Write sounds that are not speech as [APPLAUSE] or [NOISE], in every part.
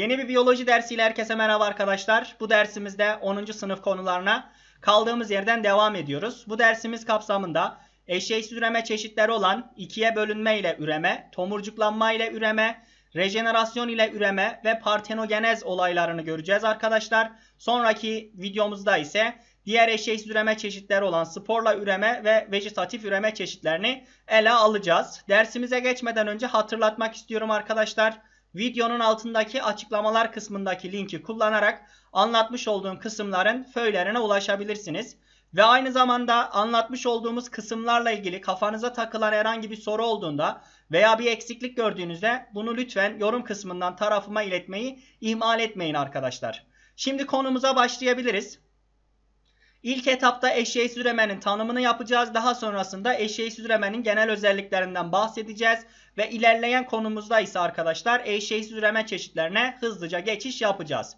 Yeni bir biyoloji dersiyle herkese merhaba arkadaşlar. Bu dersimizde 10. sınıf konularına kaldığımız yerden devam ediyoruz. Bu dersimiz kapsamında eşeğsiz üreme çeşitleri olan ikiye bölünme ile üreme, tomurcuklanma ile üreme, rejenerasyon ile üreme ve partenogenez olaylarını göreceğiz arkadaşlar. Sonraki videomuzda ise diğer eşeğsiz üreme çeşitleri olan sporla üreme ve vejetatif üreme çeşitlerini ele alacağız. Dersimize geçmeden önce hatırlatmak istiyorum arkadaşlar. Videonun altındaki açıklamalar kısmındaki linki kullanarak anlatmış olduğum kısımların föylerine ulaşabilirsiniz. Ve aynı zamanda anlatmış olduğumuz kısımlarla ilgili kafanıza takılan herhangi bir soru olduğunda veya bir eksiklik gördüğünüzde bunu lütfen yorum kısmından tarafıma iletmeyi ihmal etmeyin arkadaşlar. Şimdi konumuza başlayabiliriz. İlk etapta eşeğsiz üremenin tanımını yapacağız. Daha sonrasında eşeğsiz üremenin genel özelliklerinden bahsedeceğiz. Ve ilerleyen konumuzda ise arkadaşlar eşeğsiz üreme çeşitlerine hızlıca geçiş yapacağız.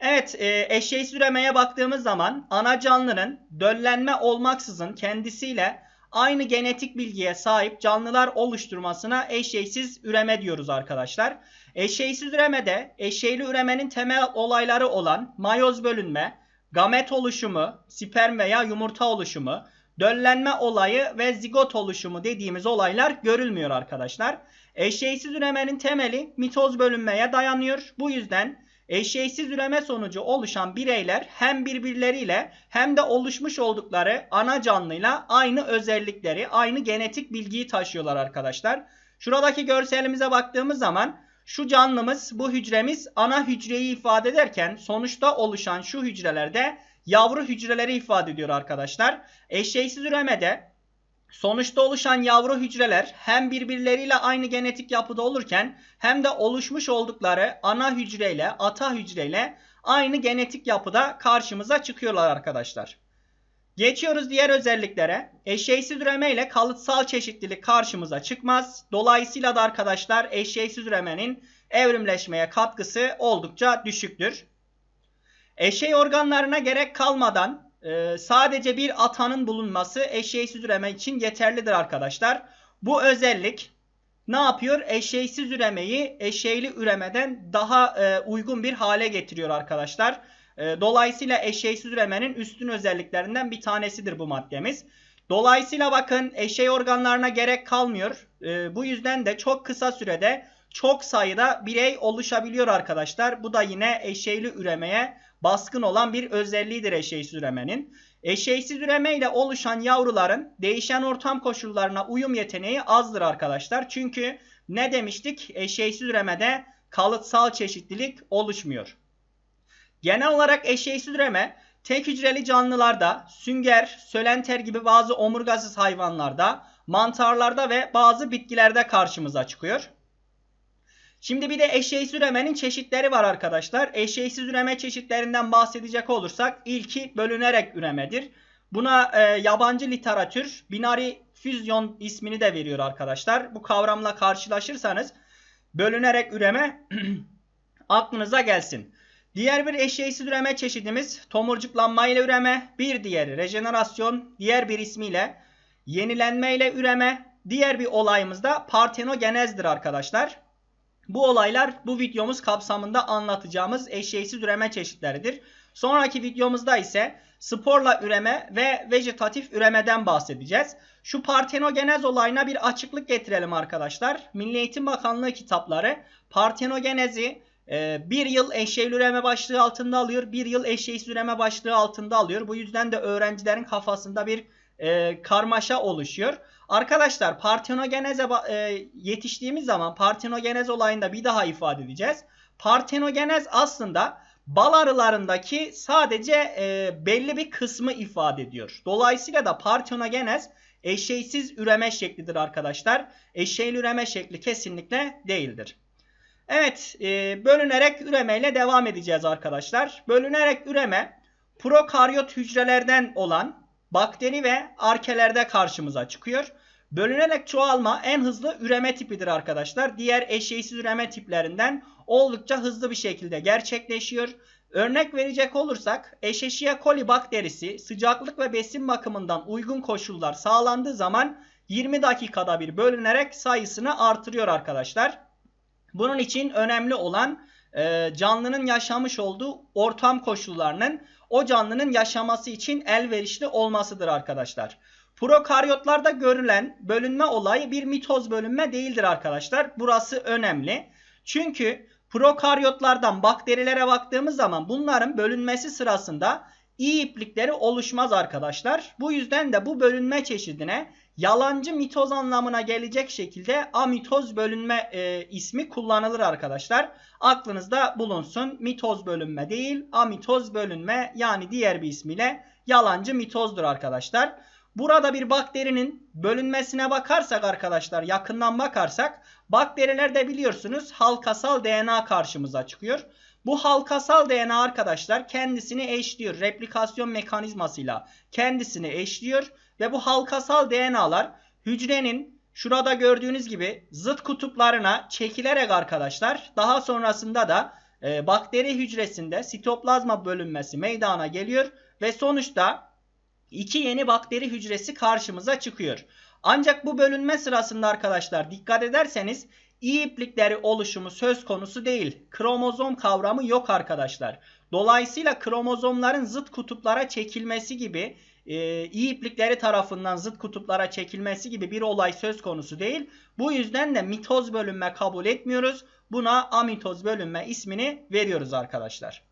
Evet e, eşeğsiz üremeye baktığımız zaman ana canlının döllenme olmaksızın kendisiyle aynı genetik bilgiye sahip canlılar oluşturmasına eşeğsiz üreme diyoruz arkadaşlar. Eşeğsiz üremede eşeğli üremenin temel olayları olan mayoz bölünme, gamet oluşumu, sperm veya yumurta oluşumu, döllenme olayı ve zigot oluşumu dediğimiz olaylar görülmüyor arkadaşlar. Eşeğsiz üremenin temeli mitoz bölünmeye dayanıyor. Bu yüzden eşeğsiz üreme sonucu oluşan bireyler hem birbirleriyle hem de oluşmuş oldukları ana canlıyla aynı özellikleri, aynı genetik bilgiyi taşıyorlar arkadaşlar. Şuradaki görselimize baktığımız zaman şu canlımız, bu hücremiz ana hücreyi ifade ederken sonuçta oluşan şu hücrelerde yavru hücreleri ifade ediyor arkadaşlar. Eşeğsiz üremede sonuçta oluşan yavru hücreler hem birbirleriyle aynı genetik yapıda olurken hem de oluşmuş oldukları ana hücreyle, ata hücreyle aynı genetik yapıda karşımıza çıkıyorlar arkadaşlar. Geçiyoruz diğer özelliklere. Eşeğsiz üreme ile kalıtsal çeşitlilik karşımıza çıkmaz. Dolayısıyla da arkadaşlar eşeğsiz üremenin evrimleşmeye katkısı oldukça düşüktür. Eşey organlarına gerek kalmadan e, sadece bir atanın bulunması eşeğsiz üreme için yeterlidir arkadaşlar. Bu özellik ne yapıyor? Eşeğsiz üremeyi eşeyli üremeden daha e, uygun bir hale getiriyor arkadaşlar. E, dolayısıyla eşeğsiz üremenin üstün özelliklerinden bir tanesidir bu maddemiz. Dolayısıyla bakın eşey organlarına gerek kalmıyor. E, bu yüzden de çok kısa sürede çok sayıda birey oluşabiliyor arkadaşlar. Bu da yine eşeyli üremeye baskın olan bir özelliğidir eşeğsiz üremenin. Eşeğsiz üreme ile oluşan yavruların değişen ortam koşullarına uyum yeteneği azdır arkadaşlar. Çünkü ne demiştik? Eşeğsiz üremede kalıtsal çeşitlilik oluşmuyor. Genel olarak eşeğsiz üreme tek hücreli canlılarda, sünger, sölenter gibi bazı omurgasız hayvanlarda, mantarlarda ve bazı bitkilerde karşımıza çıkıyor. Şimdi bir de eşeğsiz üremenin çeşitleri var arkadaşlar. Eşeğsiz üreme çeşitlerinden bahsedecek olursak ilki bölünerek üremedir. Buna e, yabancı literatür binary füzyon ismini de veriyor arkadaşlar. Bu kavramla karşılaşırsanız bölünerek üreme [CLEARS THROAT] aklınıza gelsin. Diğer bir eşeğsiz üreme çeşidimiz tomurcuklanma ile üreme. Bir diğeri rejenerasyon. Diğer bir ismiyle yenilenme ile üreme. Diğer bir olayımız da partenogenezdir arkadaşlar. Bu olaylar bu videomuz kapsamında anlatacağımız eşeğsiz üreme çeşitleridir. Sonraki videomuzda ise sporla üreme ve vejetatif üremeden bahsedeceğiz. Şu partenogenez olayına bir açıklık getirelim arkadaşlar. Milli Eğitim Bakanlığı kitapları partenogenezi e, bir yıl eşeğli üreme başlığı altında alıyor. Bir yıl eşeğsiz üreme başlığı altında alıyor. Bu yüzden de öğrencilerin kafasında bir e, karmaşa oluşuyor. Arkadaşlar partenogeneze e, yetiştiğimiz zaman partenogenez olayında bir daha ifade edeceğiz. Partenogenez aslında bal arılarındaki sadece e, belli bir kısmı ifade ediyor. Dolayısıyla da partenogenez eşeğsiz üreme şeklidir arkadaşlar. Eşeğli üreme şekli kesinlikle değildir. Evet e, bölünerek üremeyle devam edeceğiz arkadaşlar. Bölünerek üreme prokaryot hücrelerden olan bakteri ve arkelerde karşımıza çıkıyor. Bölünerek çoğalma en hızlı üreme tipidir arkadaşlar. Diğer eşeğsiz üreme tiplerinden oldukça hızlı bir şekilde gerçekleşiyor. Örnek verecek olursak Escherichia coli bakterisi sıcaklık ve besin bakımından uygun koşullar sağlandığı zaman 20 dakikada bir bölünerek sayısını artırıyor arkadaşlar. Bunun için önemli olan e, canlının yaşamış olduğu ortam koşullarının o canlının yaşaması için elverişli olmasıdır arkadaşlar. Prokaryotlarda görülen bölünme olayı bir mitoz bölünme değildir arkadaşlar. Burası önemli. Çünkü prokaryotlardan bakterilere baktığımız zaman bunların bölünmesi sırasında iyi iplikleri oluşmaz arkadaşlar. Bu yüzden de bu bölünme çeşidine yalancı mitoz anlamına gelecek şekilde amitoz bölünme e, ismi kullanılır arkadaşlar. Aklınızda bulunsun. Mitoz bölünme değil, amitoz bölünme yani diğer bir ismiyle yalancı mitozdur arkadaşlar. Burada bir bakterinin bölünmesine bakarsak arkadaşlar yakından bakarsak bakterilerde biliyorsunuz halkasal DNA karşımıza çıkıyor. Bu halkasal DNA arkadaşlar kendisini eşliyor. Replikasyon mekanizmasıyla kendisini eşliyor. Ve bu halkasal DNA'lar hücrenin şurada gördüğünüz gibi zıt kutuplarına çekilerek arkadaşlar daha sonrasında da e, bakteri hücresinde sitoplazma bölünmesi meydana geliyor. Ve sonuçta iki yeni bakteri hücresi karşımıza çıkıyor. Ancak bu bölünme sırasında arkadaşlar dikkat ederseniz iyi iplikleri oluşumu söz konusu değil. Kromozom kavramı yok arkadaşlar. Dolayısıyla kromozomların zıt kutuplara çekilmesi gibi e, iyi iplikleri tarafından zıt kutuplara çekilmesi gibi bir olay söz konusu değil. Bu yüzden de mitoz bölünme kabul etmiyoruz. Buna amitoz bölünme ismini veriyoruz arkadaşlar.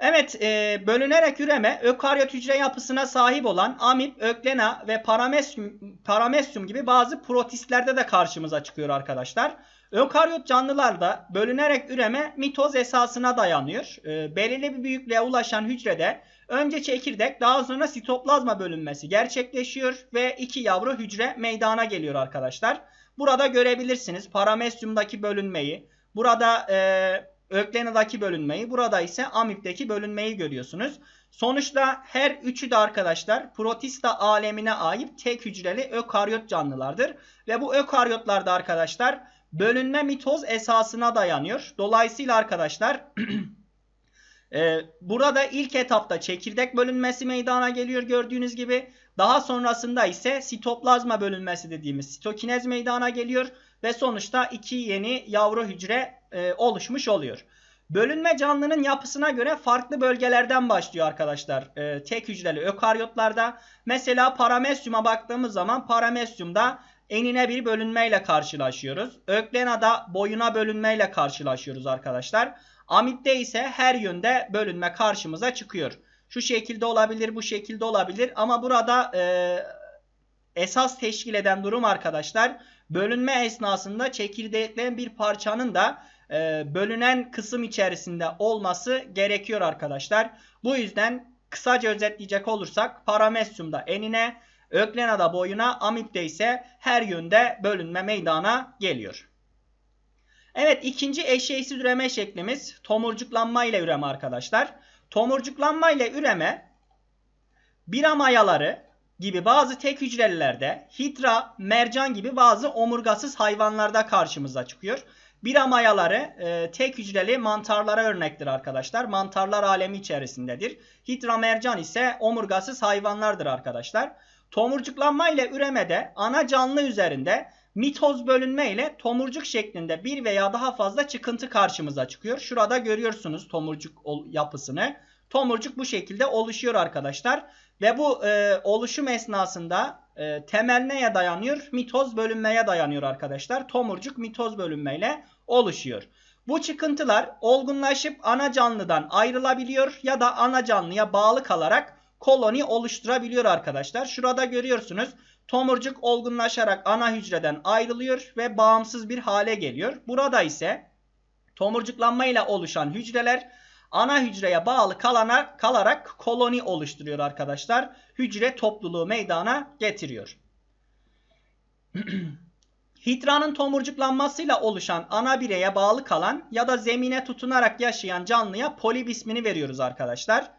Evet, e, bölünerek üreme ökaryot hücre yapısına sahip olan amip, öklena ve paramesyum, paramesyum gibi bazı protistlerde de karşımıza çıkıyor arkadaşlar. Ökaryot canlılarda bölünerek üreme mitoz esasına dayanıyor. E, belirli bir büyüklüğe ulaşan hücrede önce çekirdek daha sonra sitoplazma bölünmesi gerçekleşiyor ve iki yavru hücre meydana geliyor arkadaşlar. Burada görebilirsiniz paramesyumdaki bölünmeyi. Burada e, Öklena'daki bölünmeyi. Burada ise amipteki bölünmeyi görüyorsunuz. Sonuçta her üçü de arkadaşlar protista alemine ait tek hücreli ökaryot canlılardır. Ve bu ökaryotlarda arkadaşlar bölünme mitoz esasına dayanıyor. Dolayısıyla arkadaşlar [CLEARS THROAT] e, burada ilk etapta çekirdek bölünmesi meydana geliyor gördüğünüz gibi. Daha sonrasında ise sitoplazma bölünmesi dediğimiz sitokinez meydana geliyor. Ve sonuçta iki yeni yavru hücre e, oluşmuş oluyor. Bölünme canlının yapısına göre farklı bölgelerden başlıyor arkadaşlar. E, tek hücreli ökaryotlarda. Mesela paramesyuma baktığımız zaman paramesyumda enine bir bölünmeyle karşılaşıyoruz. Öklenada boyuna bölünmeyle karşılaşıyoruz arkadaşlar. Amipte ise her yönde bölünme karşımıza çıkıyor. Şu şekilde olabilir, bu şekilde olabilir ama burada e, esas teşkil eden durum arkadaşlar bölünme esnasında çekirdeklerin bir parçanın da e, bölünen kısım içerisinde olması gerekiyor arkadaşlar. Bu yüzden kısaca özetleyecek olursak paramesyumda enine, öklenada boyuna, amipte ise her yönde bölünme meydana geliyor. Evet ikinci eşeğsiz üreme şeklimiz tomurcuklanma ile üreme arkadaşlar. Tomurcuklanma ile üreme bira mayaları gibi bazı tek hücrelilerde, hidra, mercan gibi bazı omurgasız hayvanlarda karşımıza çıkıyor. Bira mayaları e, tek hücreli mantarlara örnektir arkadaşlar. Mantarlar alemi içerisindedir. Hidra mercan ise omurgasız hayvanlardır arkadaşlar. Tomurcuklanma ile üremede ana canlı üzerinde mitoz bölünme ile tomurcuk şeklinde bir veya daha fazla çıkıntı karşımıza çıkıyor. Şurada görüyorsunuz tomurcuk yapısını. Tomurcuk bu şekilde oluşuyor arkadaşlar. Ve bu e, oluşum esnasında e, temel neye dayanıyor? Mitoz bölünmeye dayanıyor arkadaşlar. Tomurcuk mitoz bölünmeyle oluşuyor. Bu çıkıntılar olgunlaşıp ana canlıdan ayrılabiliyor ya da ana canlıya bağlı kalarak koloni oluşturabiliyor arkadaşlar. Şurada görüyorsunuz tomurcuk olgunlaşarak ana hücreden ayrılıyor ve bağımsız bir hale geliyor. Burada ise tomurcuklanmayla oluşan hücreler ana hücreye bağlı kalana, kalarak koloni oluşturuyor arkadaşlar. Hücre topluluğu meydana getiriyor. [CLEARS THROAT] Hidranın tomurcuklanmasıyla oluşan ana bireye bağlı kalan ya da zemine tutunarak yaşayan canlıya polip ismini veriyoruz arkadaşlar.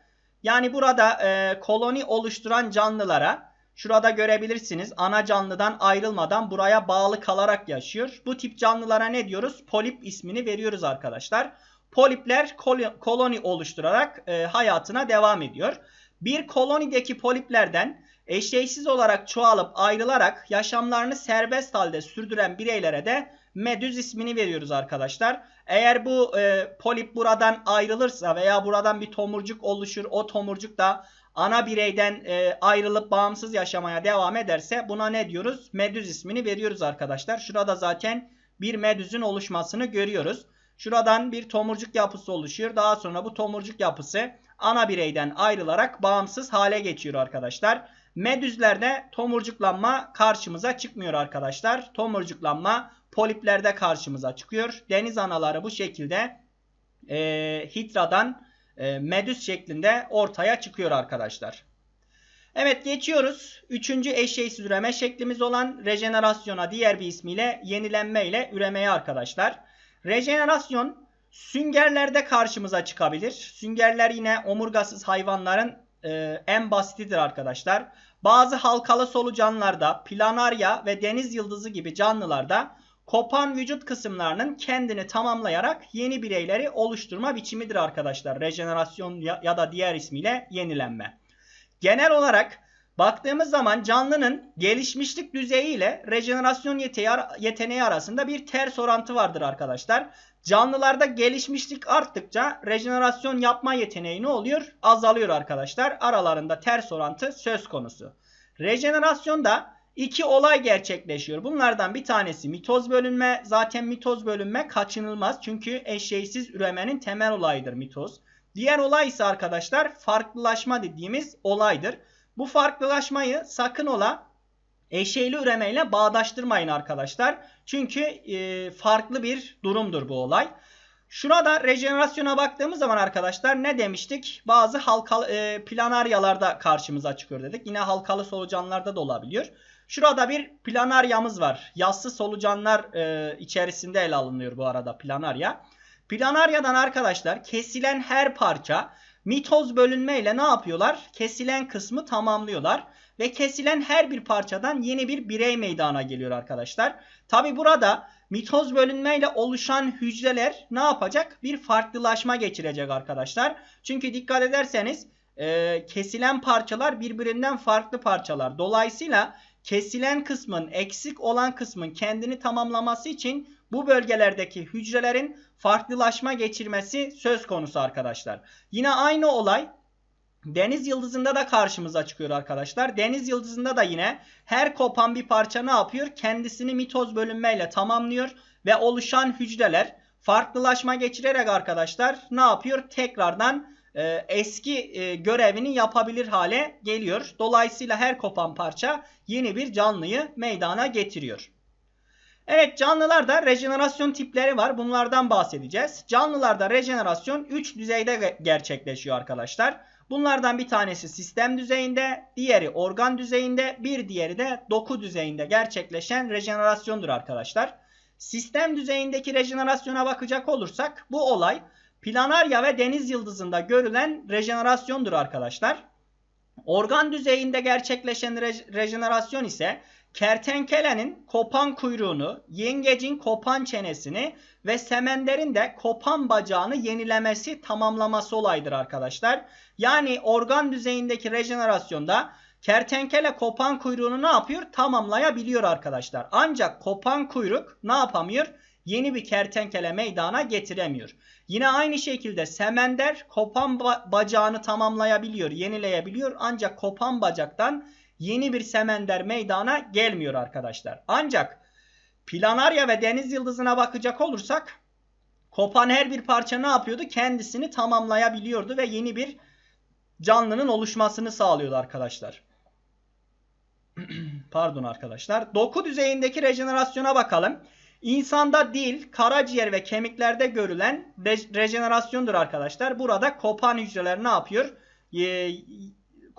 Yani burada e, koloni oluşturan canlılara şurada görebilirsiniz ana canlıdan ayrılmadan buraya bağlı kalarak yaşıyor. Bu tip canlılara ne diyoruz? Polip ismini veriyoruz arkadaşlar. Polipler koloni oluşturarak e, hayatına devam ediyor. Bir kolonideki poliplerden eşeğsiz olarak çoğalıp ayrılarak yaşamlarını serbest halde sürdüren bireylere de medüz ismini veriyoruz arkadaşlar. Eğer bu e, polip buradan ayrılırsa veya buradan bir tomurcuk oluşur o tomurcuk da ana bireyden e, ayrılıp bağımsız yaşamaya devam ederse buna ne diyoruz? Medüz ismini veriyoruz arkadaşlar. Şurada zaten bir medüzün oluşmasını görüyoruz. Şuradan bir tomurcuk yapısı oluşuyor. Daha sonra bu tomurcuk yapısı ana bireyden ayrılarak bağımsız hale geçiyor arkadaşlar. Medüzlerde tomurcuklanma karşımıza çıkmıyor arkadaşlar. Tomurcuklanma poliplerde karşımıza çıkıyor. Deniz anaları bu şekilde e, hidradan e, medüz şeklinde ortaya çıkıyor arkadaşlar. Evet geçiyoruz. Üçüncü eşeğsiz üreme şeklimiz olan rejenerasyona diğer bir ismiyle yenilenme ile üremeye arkadaşlar. Rejenerasyon süngerlerde karşımıza çıkabilir. Süngerler yine omurgasız hayvanların e, en basitidir arkadaşlar. Bazı halkalı solucanlarda, planarya ve deniz yıldızı gibi canlılarda kopan vücut kısımlarının kendini tamamlayarak yeni bireyleri oluşturma biçimidir arkadaşlar. Rejenerasyon ya da diğer ismiyle yenilenme. Genel olarak baktığımız zaman canlının gelişmişlik düzeyi ile rejenerasyon yeteneği arasında bir ters orantı vardır arkadaşlar. Canlılarda gelişmişlik arttıkça rejenerasyon yapma yeteneği ne oluyor? Azalıyor arkadaşlar. Aralarında ters orantı söz konusu. Rejenerasyonda iki olay gerçekleşiyor. Bunlardan bir tanesi mitoz bölünme. Zaten mitoz bölünme kaçınılmaz. Çünkü eşeğsiz üremenin temel olayıdır mitoz. Diğer olay ise arkadaşlar farklılaşma dediğimiz olaydır. Bu farklılaşmayı sakın ola eşeğli üremeyle bağdaştırmayın arkadaşlar. Çünkü e, farklı bir durumdur bu olay. Şurada rejenerasyona baktığımız zaman arkadaşlar ne demiştik? Bazı halkalı e, planaryalarda karşımıza çıkıyor dedik. Yine halkalı solucanlarda da olabiliyor. Şurada bir planaryamız var. Yassı solucanlar e, içerisinde ele alınıyor bu arada planarya. Planaryadan arkadaşlar kesilen her parça mitoz bölünmeyle ne yapıyorlar? Kesilen kısmı tamamlıyorlar. Ve kesilen her bir parçadan yeni bir birey meydana geliyor arkadaşlar. Tabi burada mitoz bölünmeyle oluşan hücreler ne yapacak? Bir farklılaşma geçirecek arkadaşlar. Çünkü dikkat ederseniz e, kesilen parçalar birbirinden farklı parçalar. Dolayısıyla kesilen kısmın eksik olan kısmın kendini tamamlaması için bu bölgelerdeki hücrelerin farklılaşma geçirmesi söz konusu arkadaşlar. Yine aynı olay Deniz yıldızında da karşımıza çıkıyor arkadaşlar. Deniz yıldızında da yine her kopan bir parça ne yapıyor? Kendisini mitoz bölünmeyle tamamlıyor ve oluşan hücreler farklılaşma geçirerek arkadaşlar ne yapıyor? Tekrardan e, eski e, görevini yapabilir hale geliyor. Dolayısıyla her kopan parça yeni bir canlıyı meydana getiriyor. Evet canlılarda rejenerasyon tipleri var. Bunlardan bahsedeceğiz. Canlılarda rejenerasyon 3 düzeyde gerçekleşiyor arkadaşlar. Bunlardan bir tanesi sistem düzeyinde, diğeri organ düzeyinde, bir diğeri de doku düzeyinde gerçekleşen rejenerasyondur arkadaşlar. Sistem düzeyindeki rejenerasyona bakacak olursak bu olay planarya ve deniz yıldızında görülen rejenerasyondur arkadaşlar. Organ düzeyinde gerçekleşen rejenerasyon ise kertenkelenin kopan kuyruğunu, yengecin kopan çenesini ve semenderin de kopan bacağını yenilemesi, tamamlaması olaydır arkadaşlar. Yani organ düzeyindeki rejenerasyonda kertenkele kopan kuyruğunu ne yapıyor? Tamamlayabiliyor arkadaşlar. Ancak kopan kuyruk ne yapamıyor? Yeni bir kertenkele meydana getiremiyor. Yine aynı şekilde semender kopan bacağını tamamlayabiliyor, yenileyebiliyor. Ancak kopan bacaktan yeni bir semender meydana gelmiyor arkadaşlar. Ancak planarya ve deniz yıldızına bakacak olursak kopan her bir parça ne yapıyordu? Kendisini tamamlayabiliyordu ve yeni bir canlının oluşmasını sağlıyordu arkadaşlar. [CLEARS THROAT] Pardon arkadaşlar. Doku düzeyindeki rejenerasyona bakalım. İnsanda dil, karaciğer ve kemiklerde görülen rejenerasyondur arkadaşlar. Burada kopan hücreler ne yapıyor? Ee,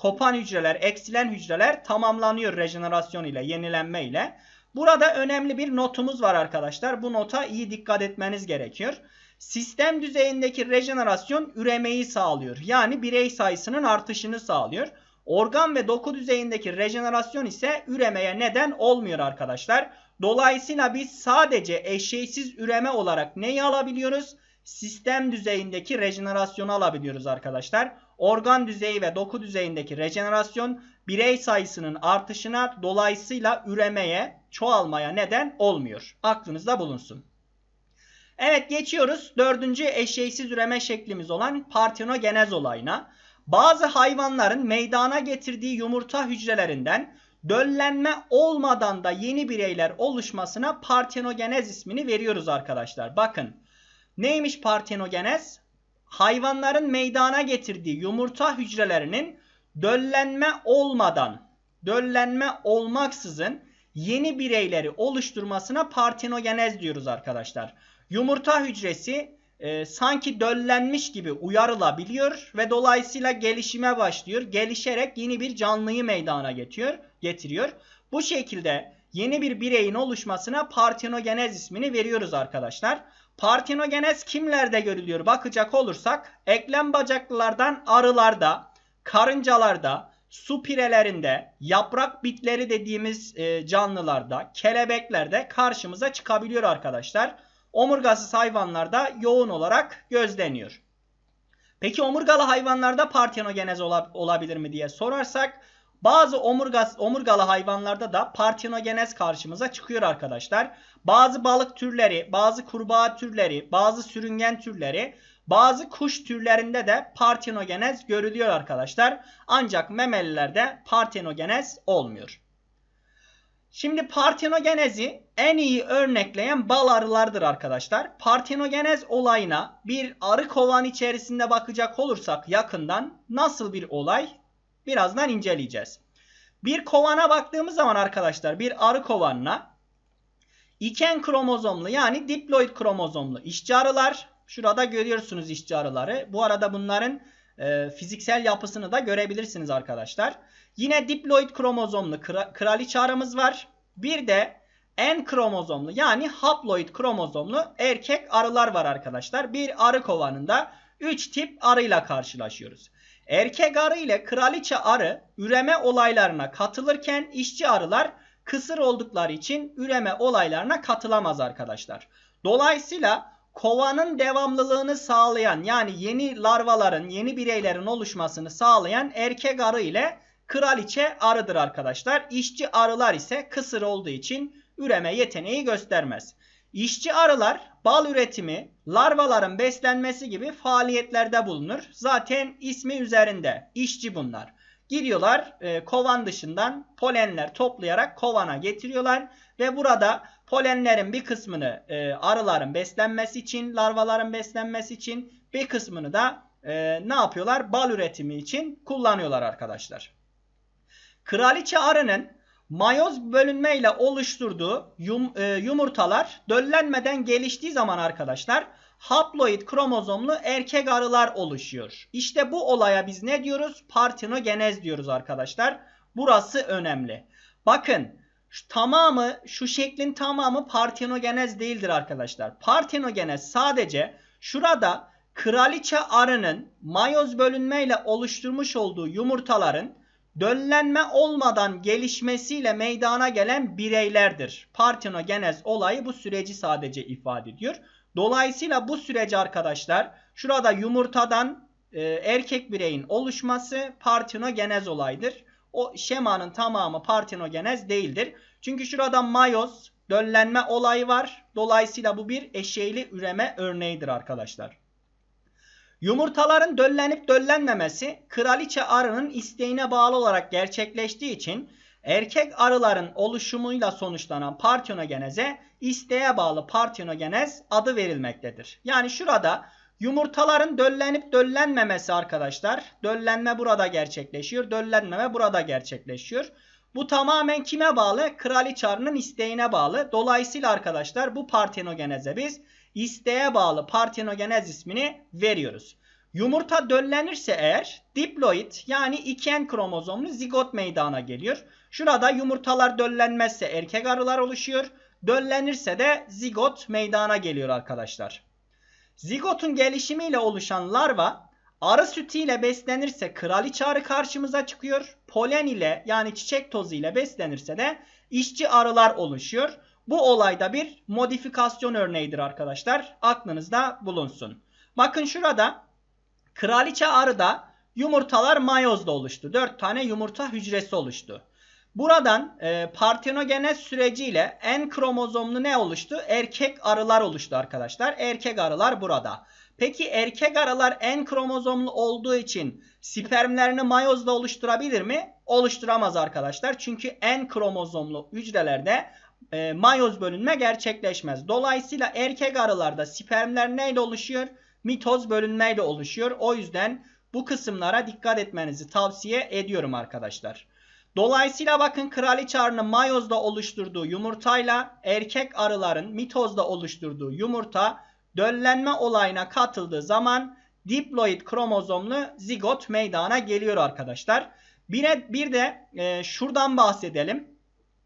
kopan hücreler, eksilen hücreler tamamlanıyor rejenerasyon ile, yenilenme ile. Burada önemli bir notumuz var arkadaşlar. Bu nota iyi dikkat etmeniz gerekiyor. Sistem düzeyindeki rejenerasyon üremeyi sağlıyor. Yani birey sayısının artışını sağlıyor. Organ ve doku düzeyindeki rejenerasyon ise üremeye neden olmuyor arkadaşlar. Dolayısıyla biz sadece eşeğsiz üreme olarak neyi alabiliyoruz? Sistem düzeyindeki rejenerasyonu alabiliyoruz arkadaşlar. Organ düzeyi ve doku düzeyindeki rejenerasyon birey sayısının artışına dolayısıyla üremeye, çoğalmaya neden olmuyor. Aklınızda bulunsun. Evet geçiyoruz dördüncü eşeğsiz üreme şeklimiz olan partenogenez olayına. Bazı hayvanların meydana getirdiği yumurta hücrelerinden döllenme olmadan da yeni bireyler oluşmasına partenogenez ismini veriyoruz arkadaşlar. Bakın neymiş partenogenez? Hayvanların meydana getirdiği yumurta hücrelerinin döllenme olmadan, döllenme olmaksızın yeni bireyleri oluşturmasına partenogenez diyoruz arkadaşlar. Yumurta hücresi e, sanki döllenmiş gibi uyarılabiliyor ve dolayısıyla gelişime başlıyor. Gelişerek yeni bir canlıyı meydana getiriyor. getiriyor. Bu şekilde yeni bir bireyin oluşmasına partenogenez ismini veriyoruz arkadaşlar. Partenogenez kimlerde görülüyor bakacak olursak eklem bacaklılardan arılarda, karıncalarda, su pirelerinde, yaprak bitleri dediğimiz e, canlılarda, kelebeklerde karşımıza çıkabiliyor arkadaşlar omurgasız hayvanlarda yoğun olarak gözleniyor. Peki omurgalı hayvanlarda partenogenez olabilir mi diye sorarsak bazı omurgas, omurgalı hayvanlarda da partenogenez karşımıza çıkıyor arkadaşlar. Bazı balık türleri, bazı kurbağa türleri, bazı sürüngen türleri, bazı kuş türlerinde de partenogenez görülüyor arkadaşlar. Ancak memelilerde partenogenez olmuyor. Şimdi partenogenezi en iyi örnekleyen bal arılardır arkadaşlar. Partenogenez olayına bir arı kovan içerisinde bakacak olursak yakından nasıl bir olay birazdan inceleyeceğiz. Bir kovana baktığımız zaman arkadaşlar bir arı kovanına iken kromozomlu yani diploid kromozomlu işçi arılar. Şurada görüyorsunuz işçi arıları. Bu arada bunların e, fiziksel yapısını da görebilirsiniz arkadaşlar. Yine diploid kromozomlu kraliçe arımız var. Bir de N kromozomlu yani haploid kromozomlu erkek arılar var arkadaşlar. Bir arı kovanında 3 tip arıyla karşılaşıyoruz. Erkek arı ile kraliçe arı üreme olaylarına katılırken işçi arılar kısır oldukları için üreme olaylarına katılamaz arkadaşlar. Dolayısıyla kovanın devamlılığını sağlayan yani yeni larvaların, yeni bireylerin oluşmasını sağlayan erkek arı ile kraliçe arıdır arkadaşlar. İşçi arılar ise kısır olduğu için üreme yeteneği göstermez. İşçi arılar bal üretimi, larvaların beslenmesi gibi faaliyetlerde bulunur. Zaten ismi üzerinde işçi bunlar. Gidiyorlar e, kovan dışından polenler toplayarak kovana getiriyorlar ve burada polenlerin bir kısmını e, arıların beslenmesi için, larvaların beslenmesi için bir kısmını da e, ne yapıyorlar? Bal üretimi için kullanıyorlar arkadaşlar. Kraliçe arının mayoz bölünmeyle oluşturduğu yum, e, yumurtalar döllenmeden geliştiği zaman arkadaşlar haploid kromozomlu erkek arılar oluşuyor. İşte bu olaya biz ne diyoruz? Partenogenez diyoruz arkadaşlar. Burası önemli. Bakın şu tamamı şu şeklin tamamı partenogenez değildir arkadaşlar. Partenogenez sadece şurada kraliçe arının mayoz bölünmeyle oluşturmuş olduğu yumurtaların döllenme olmadan gelişmesiyle meydana gelen bireylerdir. Partenogenez olayı bu süreci sadece ifade ediyor. Dolayısıyla bu süreci arkadaşlar şurada yumurtadan e, erkek bireyin oluşması partenogenez olaydır. O şemanın tamamı partenogenez değildir. Çünkü şurada mayoz döllenme olayı var. Dolayısıyla bu bir eşeyli üreme örneğidir arkadaşlar. Yumurtaların döllenip döllenmemesi kraliçe arının isteğine bağlı olarak gerçekleştiği için erkek arıların oluşumuyla sonuçlanan partenogeneze isteğe bağlı partenogenez adı verilmektedir. Yani şurada yumurtaların döllenip döllenmemesi arkadaşlar döllenme burada gerçekleşiyor döllenmeme burada gerçekleşiyor. Bu tamamen kime bağlı? Kraliçe arının isteğine bağlı. Dolayısıyla arkadaşlar bu partenogeneze biz isteğe bağlı partenogenez ismini veriyoruz. Yumurta döllenirse eğer diploid yani iken kromozomlu zigot meydana geliyor. Şurada yumurtalar döllenmezse erkek arılar oluşuyor. Döllenirse de zigot meydana geliyor arkadaşlar. Zigotun gelişimiyle oluşan larva arı sütüyle beslenirse kraliçe arı karşımıza çıkıyor. Polen ile yani çiçek tozu ile beslenirse de işçi arılar oluşuyor. Bu olayda bir modifikasyon örneğidir arkadaşlar. Aklınızda bulunsun. Bakın şurada kraliçe arıda yumurtalar mayozda oluştu. 4 tane yumurta hücresi oluştu. Buradan e, partenogenez süreciyle en kromozomlu ne oluştu? Erkek arılar oluştu arkadaşlar. Erkek arılar burada. Peki erkek arılar en kromozomlu olduğu için spermlerini mayozda oluşturabilir mi? Oluşturamaz arkadaşlar. Çünkü en kromozomlu hücrelerde e, mayoz bölünme gerçekleşmez. Dolayısıyla erkek arılarda spermler neyle oluşuyor? Mitoz bölünmeyle oluşuyor. O yüzden bu kısımlara dikkat etmenizi tavsiye ediyorum arkadaşlar. Dolayısıyla bakın kraliçe arının mayozda oluşturduğu yumurtayla erkek arıların mitozda oluşturduğu yumurta döllenme olayına katıldığı zaman diploid kromozomlu zigot meydana geliyor arkadaşlar. Bir, bir de e, şuradan bahsedelim.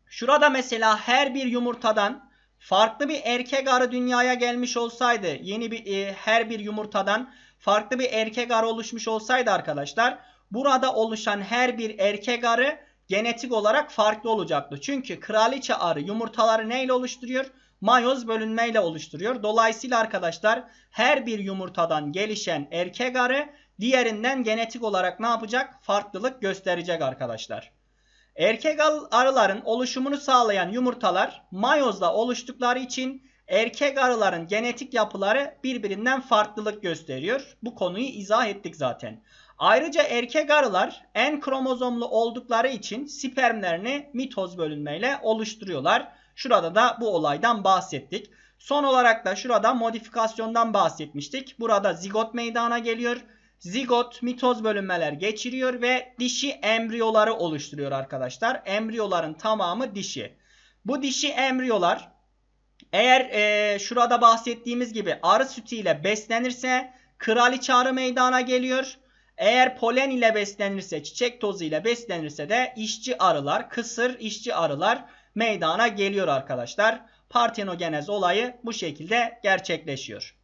Şurada mesela her bir yumurtadan farklı bir erkek arı dünyaya gelmiş olsaydı, yeni bir e, her bir yumurtadan farklı bir erkek arı oluşmuş olsaydı arkadaşlar, burada oluşan her bir erkek arı genetik olarak farklı olacaktı. Çünkü kraliçe arı yumurtaları neyle oluşturuyor? Mayoz bölünmeyle oluşturuyor. Dolayısıyla arkadaşlar her bir yumurtadan gelişen erkek arı diğerinden genetik olarak ne yapacak? Farklılık gösterecek arkadaşlar. Erkek arıların oluşumunu sağlayan yumurtalar mayozda oluştukları için erkek arıların genetik yapıları birbirinden farklılık gösteriyor. Bu konuyu izah ettik zaten. Ayrıca erkek arılar en kromozomlu oldukları için spermlerini mitoz bölünmeyle oluşturuyorlar. Şurada da bu olaydan bahsettik. Son olarak da şurada modifikasyondan bahsetmiştik. Burada zigot meydana geliyor. Zigot mitoz bölünmeler geçiriyor ve dişi embriyoları oluşturuyor arkadaşlar. Embriyoların tamamı dişi. Bu dişi embriyolar eğer e, şurada bahsettiğimiz gibi arı sütüyle beslenirse kraliçe arı meydana geliyor. Eğer polen ile beslenirse, çiçek tozu ile beslenirse de işçi arılar, kısır işçi arılar meydana geliyor arkadaşlar. Partenogenez olayı bu şekilde gerçekleşiyor.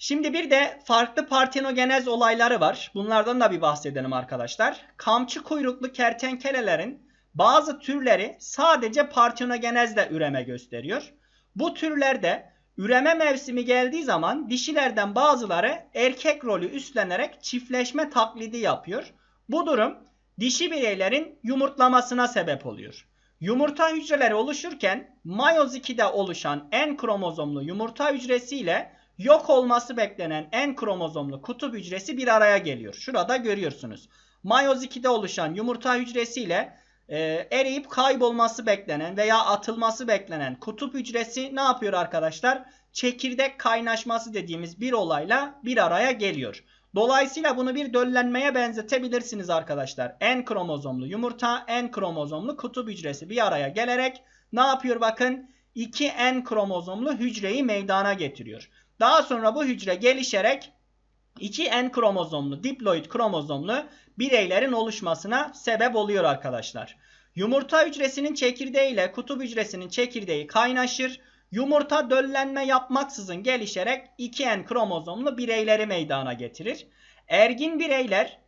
Şimdi bir de farklı partenogenez olayları var. Bunlardan da bir bahsedelim arkadaşlar. Kamçı kuyruklu kertenkelelerin bazı türleri sadece partenogenezle üreme gösteriyor. Bu türlerde üreme mevsimi geldiği zaman dişilerden bazıları erkek rolü üstlenerek çiftleşme taklidi yapıyor. Bu durum dişi bireylerin yumurtlamasına sebep oluyor. Yumurta hücreleri oluşurken mayoz 2'de oluşan en kromozomlu yumurta hücresiyle yok olması beklenen en kromozomlu kutup hücresi bir araya geliyor. Şurada görüyorsunuz. Mayoz 2'de oluşan yumurta hücresiyle e, eriyip kaybolması beklenen veya atılması beklenen kutup hücresi ne yapıyor arkadaşlar? Çekirdek kaynaşması dediğimiz bir olayla bir araya geliyor. Dolayısıyla bunu bir döllenmeye benzetebilirsiniz arkadaşlar. En kromozomlu yumurta, en kromozomlu kutup hücresi bir araya gelerek ne yapıyor bakın? 2 en kromozomlu hücreyi meydana getiriyor. Daha sonra bu hücre gelişerek 2 en kromozomlu, diploid kromozomlu bireylerin oluşmasına sebep oluyor arkadaşlar. Yumurta hücresinin çekirdeği ile kutup hücresinin çekirdeği kaynaşır. Yumurta döllenme yapmaksızın gelişerek 2N kromozomlu bireyleri meydana getirir. Ergin bireyler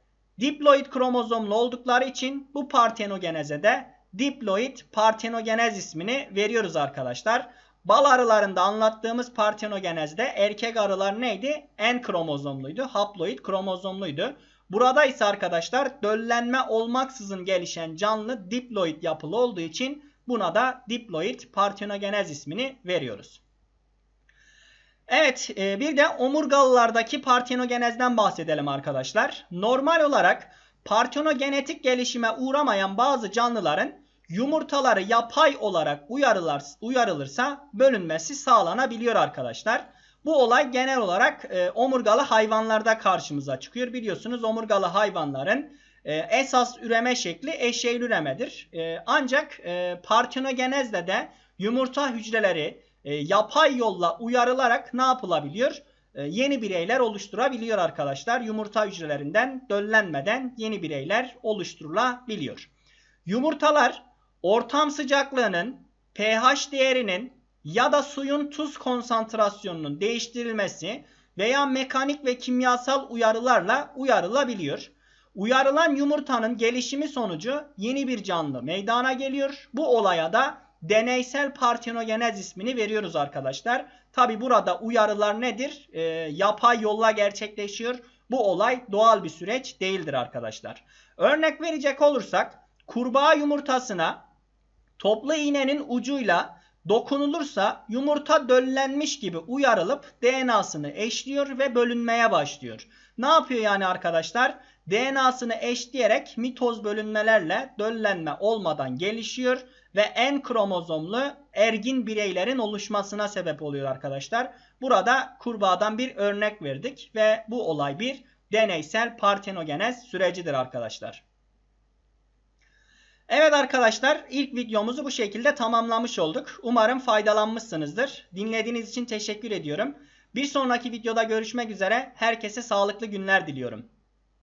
diploid kromozomlu oldukları için bu partenogeneze de diploid partenogenez ismini veriyoruz arkadaşlar. Bal arılarında anlattığımız partenogenezde erkek arılar neydi? N kromozomluydu. Haploid kromozomluydu. Burada ise arkadaşlar döllenme olmaksızın gelişen canlı diploid yapılı olduğu için buna da diploid partenogenez ismini veriyoruz. Evet e, bir de omurgalılardaki partenogenezden bahsedelim arkadaşlar. Normal olarak partenogenetik gelişime uğramayan bazı canlıların yumurtaları yapay olarak uyarılar, uyarılırsa bölünmesi sağlanabiliyor arkadaşlar. Bu olay genel olarak e, omurgalı hayvanlarda karşımıza çıkıyor. Biliyorsunuz omurgalı hayvanların e, esas üreme şekli eşeğil üremedir. E, ancak e, partenogenezde de yumurta hücreleri e, yapay yolla uyarılarak ne yapılabiliyor? E, yeni bireyler oluşturabiliyor arkadaşlar. Yumurta hücrelerinden döllenmeden yeni bireyler oluşturulabiliyor. Yumurtalar ortam sıcaklığının pH değerinin ya da suyun tuz konsantrasyonunun değiştirilmesi veya mekanik ve kimyasal uyarılarla uyarılabiliyor. Uyarılan yumurtanın gelişimi sonucu yeni bir canlı meydana geliyor. Bu olaya da deneysel partenogenez ismini veriyoruz arkadaşlar. Tabi burada uyarılar nedir? E, yapay yolla gerçekleşiyor. bu olay doğal bir süreç değildir arkadaşlar. Örnek verecek olursak kurbağa yumurtasına toplu iğnenin ucuyla dokunulursa yumurta döllenmiş gibi uyarılıp DNA'sını eşliyor ve bölünmeye başlıyor. Ne yapıyor yani arkadaşlar? DNA'sını eşleyerek mitoz bölünmelerle döllenme olmadan gelişiyor ve en kromozomlu ergin bireylerin oluşmasına sebep oluyor arkadaşlar. Burada kurbağadan bir örnek verdik ve bu olay bir deneysel partenogenez sürecidir arkadaşlar. Evet arkadaşlar ilk videomuzu bu şekilde tamamlamış olduk. Umarım faydalanmışsınızdır. Dinlediğiniz için teşekkür ediyorum. Bir sonraki videoda görüşmek üzere. Herkese sağlıklı günler diliyorum.